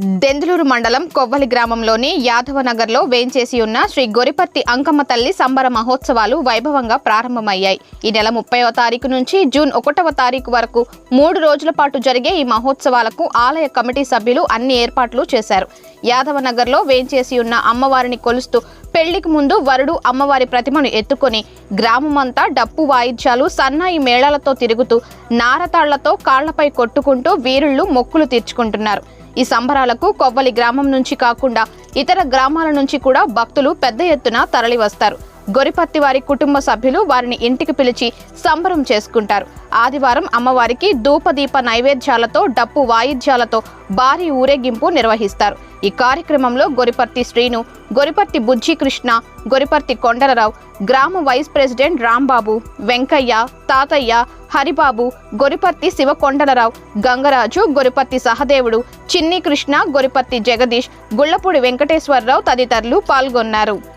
దెందులూరు మండలం కొవ్వలి గ్రామంలోని యాదవనగర్లో వేంచేసి ఉన్న శ్రీ గొరిపర్తి అంకమ్మ తల్లి సంబర మహోత్సవాలు వైభవంగా ప్రారంభమయ్యాయి. ఈ నెల ముప్పైవ తారీఖు నుంచి జూన్ ఒకటవ తారీఖు వరకు మూడు రోజుల పాటు జరిగే ఈ మహోత్సవాలకు ఆలయ కమిటీ సభ్యులు అన్ని ఏర్పాట్లు చేశారు. యాదవనగర్లో వేంచేసి ఉన్న అమ్మవారిని కొలుస్తూ పెళ్ళికి ముందు వరుడు అమ్మవారి ప్రతిమను ఎత్తుకొని గ్రామమంతా డప్పు వాయిద్యాలు సన్నాయి మేళాలతో తిరుగుతూ నారతాళ్ళతో కాళ్ళపై కొట్టుకుంటూ వీరుళ్ళు మొక్కులు తీర్చుకుంటున్నారు. ఈ సంబరాలకు కొవ్వలి గ్రామం నుంచి కాకుండా ఇతర గ్రామాల నుంచి కూడా భక్తులు పెద్ద ఎత్తున తరలివస్తారు. గొరిపత్తి వారి కుటుంబ సభ్యులు వారిని ఇంటికి పిలిచి సంబరం చేసుకుంటారు. ఆదివారం అమ్మవారికి ధూపదీప నైవేద్యాలతో డప్పు వాయిద్యాలతో భారీ ఊరేగింపు నిర్వహిస్తారు. ఈ కార్యక్రమంలో గొరిపర్తి శ్రీను గొరిపర్తి బుజ్జి కృష్ణ గొరిపర్తి కొండలరావు గ్రామ వైస్ ప్రెసిడెంట్ రాంబాబు వెంకయ్య తాతయ్య హరిబాబు గొరిపర్తి శివకొండలరావు గంగరాజు గొరిపర్తి సహదేవుడు చిన్ని కృష్ణ గొరిపర్తి జగదీష్ గుళ్ళపూడి వెంకటేశ్వరరావు తదితరులు పాల్గొన్నారు.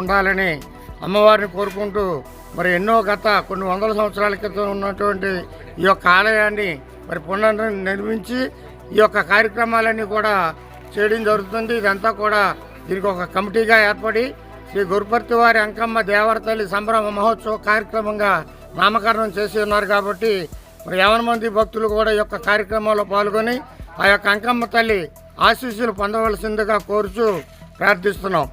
ఉండాలని అమ్మవారిని కోరుకుంటూ మరి ఎన్నో గత కొన్ని వందల సంవత్సరాల క్రితం ఉన్నటువంటి ఈ యొక్క ఆలయాన్ని మరి పునర్ నిర్మించి ఈ యొక్క కార్యక్రమాలన్నీ కూడా చేయడం జరుగుతుంది. ఇదంతా కూడా దీనికి ఒక కమిటీగా ఏర్పడి శ్రీ గురుపర్తి వారి అంకమ్మ దేవరతల్లి సంభ్రమ మహోత్సవ కార్యక్రమంగా నామకరణం చేసి ఉన్నారు కాబట్టి మరి యావన మంది భక్తులు కూడా ఈ యొక్క కార్యక్రమంలో పాల్గొని ఆ యొక్క అంకమ్మ తల్లి ఆశీస్సులు పొందవలసిందిగా కోరుచూ ప్రార్థిస్తున్నాం.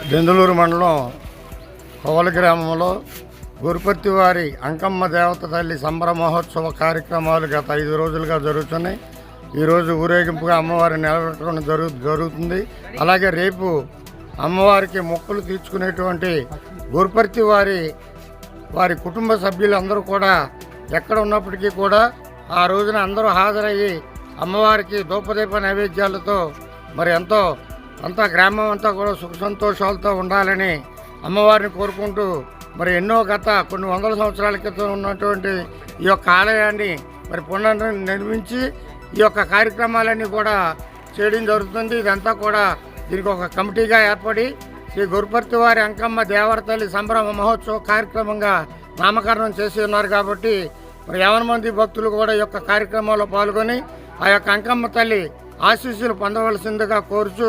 దెందులూరు మండలం కోవల గ్రామంలో గురుపర్తి వారి అంకమ్మ దేవత తల్లి సంబర మహోత్సవ కార్యక్రమాలు గత ఐదు రోజులుగా జరుగుతున్నాయి. ఈరోజు ఊరేగింపుగా అమ్మవారిని నిలబెట్టడం జరుగు జరుగుతుంది. అలాగే రేపు అమ్మవారికి మొక్కులు తీర్చుకునేటువంటి గురుపర్తి వారి వారి కుటుంబ సభ్యులందరూ కూడా ఎక్కడ ఉన్నప్పటికీ కూడా ఆ రోజున అందరూ హాజరయ్యి అమ్మవారికి దూపదీప నైవేద్యాలతో మరి ఎంతో అంతా గ్రామం అంతా కూడా సుఖ సంతోషాలతో ఉండాలని అమ్మవారిని కోరుకుంటూ మరి ఎన్నో గత కొన్ని వందల సంవత్సరాల క్రితం ఉన్నటువంటి ఈ యొక్క ఆలయాన్ని మరి పునర్ నిర్మించి ఈ యొక్క కార్యక్రమాలన్నీ కూడా చేయడం జరుగుతుంది. ఇదంతా కూడా దీనికి ఒక కమిటీగా ఏర్పడి శ్రీ గురుపర్తి వారి అంకమ్మ దేవరతల్లి సంభ్రమ మహోత్సవ కార్యక్రమంగా నామకరణం చేసి ఉన్నారు కాబట్టి మరి యావన మంది భక్తులు కూడా ఈ యొక్క కార్యక్రమంలో పాల్గొని ఆ యొక్క అంకమ్మ తల్లి ఆశీస్సులు పొందవలసిందిగా కోరుచూ